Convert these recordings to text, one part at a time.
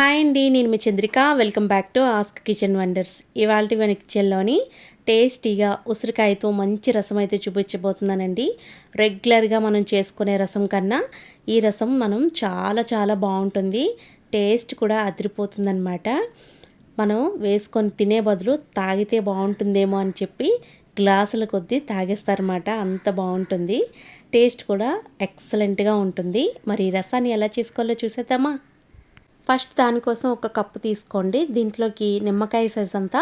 Hi అండి నేను మీ Chandrika. Welcome back to Ask Kitchen Wonders ఇవాళ మన కిచెన్లోని టేస్టీగా ఉసిరికాయతో మంచి రసం అయితే చూపించబోతున్నానండి. రెగ్యులర్గా మనం చేసుకునే రసం కన్నా ఈ రసం మనం చాలా చాలా బాగుంటుంది. టేస్ట్ కూడా అదిరిపోతుందన్నమాట. మనం వేసుకొని తినే బదులు తాగితే బాగుంటుందేమో అని చెప్పి గ్లాసుల కొద్దీ తాగేస్తారన్నమాట. అంత బాగుంటుంది. టేస్ట్ కూడా ఎక్సలెంట్గా ఉంటుంది. మరి ఈ రసాన్ని ఎలా చేసుకోవాలో చూసేద్దామా? ఫస్ట్ దానికోసం ఒక కప్పు తీసుకోండి. దీంట్లోకి నిమ్మకాయ సైజ్ అంతా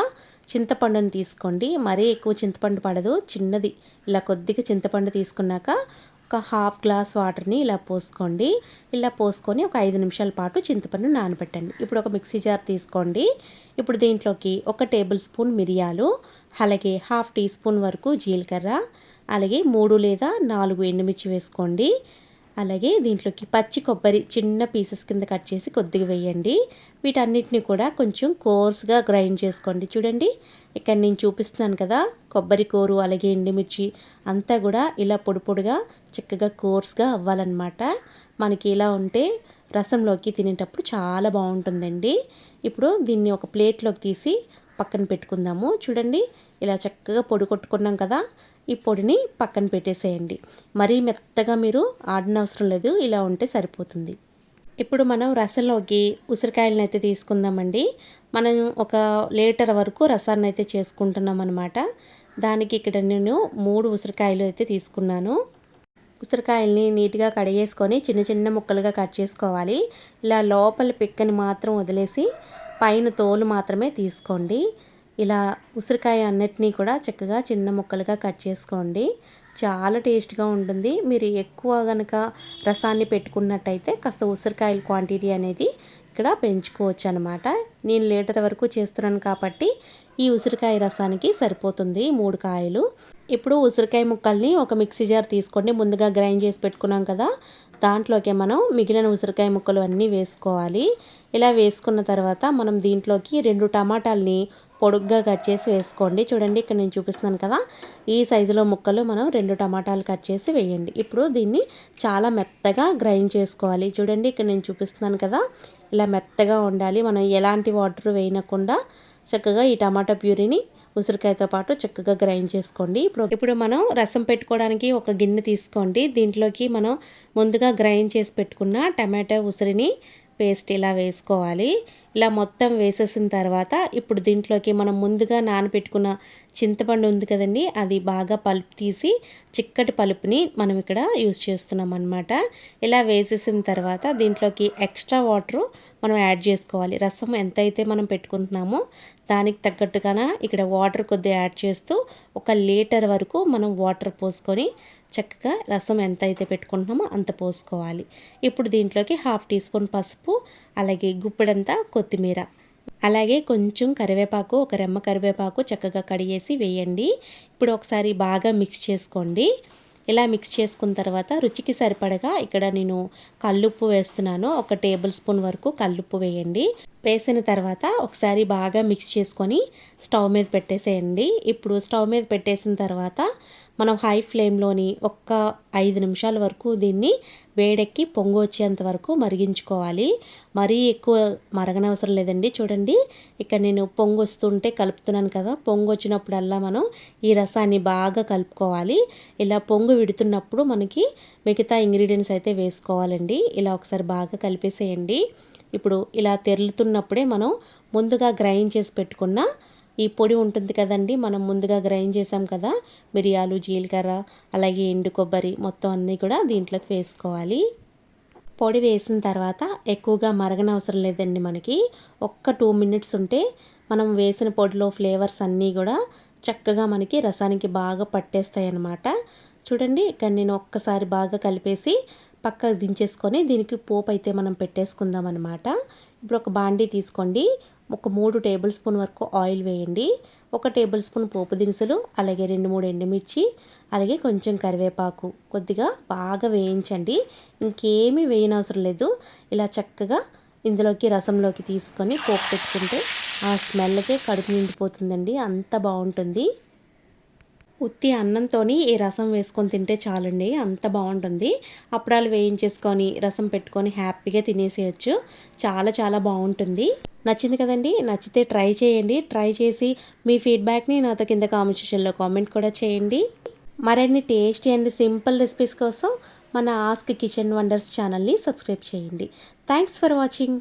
చింతపండుని తీసుకోండి. మరీ ఎక్కువ చింతపండు పడదు. చిన్నది. ఇలా కొద్దిగా చింతపండు తీసుకున్నాక ఒక హాఫ్ గ్లాస్ వాటర్ని ఇలా పోసుకోండి. ఇలా పోసుకొని ఒక ఐదు నిమిషాల పాటు చింతపండు నానబెట్టండి. ఇప్పుడు ఒక మిక్సీ జార్ తీసుకోండి. ఇప్పుడు దీంట్లోకి ఒక టేబుల్ స్పూన్ మిరియాలు అలాగే హాఫ్ టీ స్పూన్ వరకు జీలకర్ర అలాగే మూడు లేదా నాలుగు ఎండుమిర్చి వేసుకోండి. అలాగే దీంట్లోకి పచ్చి కొబ్బరి చిన్న పీసెస్ కింద కట్ చేసి కొద్దిగా వేయండి. వీటన్నిటిని కూడా కొంచెం కోర్స్గా గ్రైండ్ చేసుకోండి. చూడండి ఇక్కడ నేను చూపిస్తున్నాను కదా కొబ్బరి కూరు అలాగే ఎండుమిర్చి అంతా కూడా ఇలా పొడి పొడిగా చక్కగా కోర్స్గా అవ్వాలన్నమాట. మనకి ఇలా ఉంటే రసంలోకి తినేటప్పుడు చాలా బాగుంటుందండి. ఇప్పుడు దీన్ని ఒక ప్లేట్లోకి తీసి పక్కన పెట్టుకుందాము. చూడండి ఇలా చక్కగా పొడి కొట్టుకున్నాం కదా ఈ పొడిని పక్కన పెట్టేసేయండి. మరీ మెత్తగా మీరు ఆడనవసరం లేదు ఇలా ఉంటే సరిపోతుంది. ఇప్పుడు మనం రసంలోకి ఉసిరికాయలను అయితే తీసుకుందామండి. మనం ఒక లీటర్ వరకు రసాన్ని అయితే చేసుకుంటున్నాం అనమాట దానికి ఇక్కడ నేను మూడు ఉసిరికాయలు అయితే తీసుకున్నాను. ఉసిరికాయల్ని నీట్గా కడిగేసుకొని చిన్న చిన్న ముక్కలుగా కట్ చేసుకోవాలి. ఇలా లోపల పిక్కని మాత్రం వదిలేసి పైన తోలు మాత్రమే తీసుకోండి. ఇలా ఉసిరికాయ అన్నిటినీ కూడా చక్కగా చిన్న ముక్కలుగా కట్ చేసుకోండి. చాలా టేస్ట్గా ఉంటుంది. మీరు ఎక్కువ కనుక రసాన్ని పెట్టుకున్నట్టయితే కాస్త ఉసిరికాయల క్వాంటిటీ అనేది ఇక్కడ పెంచుకోవచ్చు అనమాట నేను లీటర్ వరకు చేస్తున్నాను కాబట్టి ఈ ఉసిరికాయ రసానికి సరిపోతుంది మూడు కాయలు. ఇప్పుడు ఉసిరికాయ ముక్కల్ని ఒక మిక్సీ జార్ తీసుకోండి. ముందుగా గ్రైండ్ చేసి పెట్టుకున్నాం కదా దాంట్లోకి మనం మిగిలిన ఉసిరికాయ ముక్కలు అన్నీ వేసుకోవాలి. ఇలా వేసుకున్న తర్వాత మనం దీంట్లోకి రెండు టమాటాలని పొడుగ్గా కట్ చేసి వేసుకోండి. చూడండి ఇక్కడ నేను చూపిస్తున్నాను కదా. ఈ సైజులో ముక్కలు మనం రెండు టమాటాలు కట్ చేసి వేయండి. ఇప్పుడు దీన్ని చాలా మెత్తగా గ్రైండ్ చేసుకోవాలి. చూడండి ఇక్కడ నేను చూపిస్తున్నాను కదా. ఇలా మెత్తగా ఉండాలి. మనం ఎలాంటి వాటర్ వేయనకుండా చక్కగా ఈ టమాటా ప్యూరీని ఉసిరికాయతో పాటు చక్కగా గ్రైండ్ చేసుకోండి. ఇప్పుడు ఇప్పుడు మనం రసం పెట్టుకోవడానికి ఒక గిన్నె తీసుకోండి. దీంట్లోకి మనం ముందుగా గ్రైండ్ చేసి పెట్టుకున్న టమాటా ఉసిరిని పేస్ట్ ఇలా వేసుకోవాలి. ఇలా మొత్తం వేసేసిన తర్వాత ఇప్పుడు దీంట్లోకి మనం ముందుగా నానబెట్టుకున్న చింతపండు ఉంది కదండి అది బాగా పలుపు తీసి చిక్కటి పలుపుని మనం ఇక్కడ యూస్ చేస్తున్నాం అనమాట ఇలా వేసేసిన తర్వాత దీంట్లోకి ఎక్స్ట్రా వాటరు మనం యాడ్ చేసుకోవాలి. రసం ఎంతైతే మనం పెట్టుకుంటున్నామో దానికి తగ్గట్టుగాన ఇక్కడ వాటర్ కొద్దిగా యాడ్ చేస్తూ ఒక లీటర్ వరకు మనం వాటర్ పోసుకొని చక్కగా రసం ఎంత అయితే పెట్టుకుంటున్నామో అంత పోసుకోవాలి. ఇప్పుడు దీంట్లోకి హాఫ్ టీ స్పూన్ పసుపు అలాగే గుప్పెడంతా కొత్తిమీర. అలాగే కొంచెం కరివేపాకు ఒక రెమ్మ కరివేపాకు చక్కగా కడిగేసి వేయండి. ఇప్పుడు ఒకసారి బాగా మిక్స్ చేసుకోండి. ఇలా మిక్స్ చేసుకున్న తర్వాత రుచికి సరిపడగా ఇక్కడ నేను కల్లుప్పు వేస్తున్నాను. ఒక టేబుల్ స్పూన్ వరకు కల్లుప్పు వేయండి. వేసిన తర్వాత ఒకసారి బాగా మిక్స్ చేసుకొని స్టవ్ మీద పెట్టేసేయండి. ఇప్పుడు స్టవ్ మీద పెట్టేసిన తర్వాత మనం హై ఫ్లేమ్లోని ఒక్క ఐదు నిమిషాల వరకు దీన్ని వేడెక్కి పొంగు వచ్చేంత వరకు మరిగించుకోవాలి. మరీ ఎక్కువ మరగనవసరం లేదండి. చూడండి ఇక్కడ నేను పొంగు వస్తుంటే కలుపుతున్నాను కదా పొంగు వచ్చినప్పుడల్లా మనం ఈ రసాన్ని బాగా కలుపుకోవాలి. ఇలా పొంగు విడుతున్నప్పుడు మనకి మిగతా ఇంగ్రీడియంట్స్ అయితే వేసుకోవాలండి. ఇలా ఒకసారి బాగా కలిపేసేయండి. ఇప్పుడు ఇలా తెరులుతున్నప్పుడే మనం ముందుగా గ్రైండ్ చేసి పెట్టుకున్న ఈ పొడి ఉంటుంది కదండి మనం ముందుగా గ్రైండ్ చేసాం కదా మిరియాలు జీలకర్ర అలాగే ఎండు కొబ్బరి మొత్తం అన్నీ కూడా దీంట్లోకి వేసుకోవాలి. పొడి వేసిన తర్వాత ఎక్కువగా మరగనవసరం లేదండి మనకి. ఒక్క టూ మినిట్స్ ఉంటే మనం వేసిన పొడిలో ఫ్లేవర్స్ అన్నీ కూడా చక్కగా మనకి రసానికి బాగా పట్టేస్తాయి అన్నమాట చూడండి ఇక్కడ నేను ఒక్కసారి బాగా కలిపేసి పక్కకు దించేసుకొని దీనికి పోపు అయితే మనం పెట్టేసుకుందాం అనమాట ఇప్పుడు ఒక బాండీ తీసుకోండి. ఒక మూడు టేబుల్ స్పూన్ వరకు ఆయిల్ వేయండి. ఒక టేబుల్ స్పూన్ పోపు దినుసులు అలాగే రెండు మూడు ఎండుమిర్చి అలాగే కొంచెం కరివేపాకు. కొద్దిగా బాగా వేయించండి. ఇంకేమీ వేయనవసరం లేదు. ఇలా చక్కగా ఇందులోకి రసంలోకి తీసుకొని పోపు పెట్టుకుంటే ఆ స్మెల్కే కడుపు నిండిపోతుందండి. అంత బాగుంటుంది. ఉత్తి అన్నంతోని ఈ రసం వేసుకొని తింటే చాలండి అంత బాగుంటుంది. అప్పడాలు వేయించేసుకొని రసం పెట్టుకొని హ్యాపీగా తినేసేయచ్చు. చాలా చాలా బాగుంటుంది. నచ్చింది కదండి? నచ్చితే ట్రై చేయండి. ట్రై చేసి మీ ఫీడ్బ్యాక్ని నాతో కింద కామెంట్ సెక్షన్లో కామెంట్ కూడా చేయండి. మరిన్ని టేస్టీ అండ్ సింపుల్ రెసిపీస్ కోసం మన ఆస్క్ కిచెన్ వండర్స్ ఛానల్ని సబ్స్క్రైబ్ చేయండి. Thanks for watching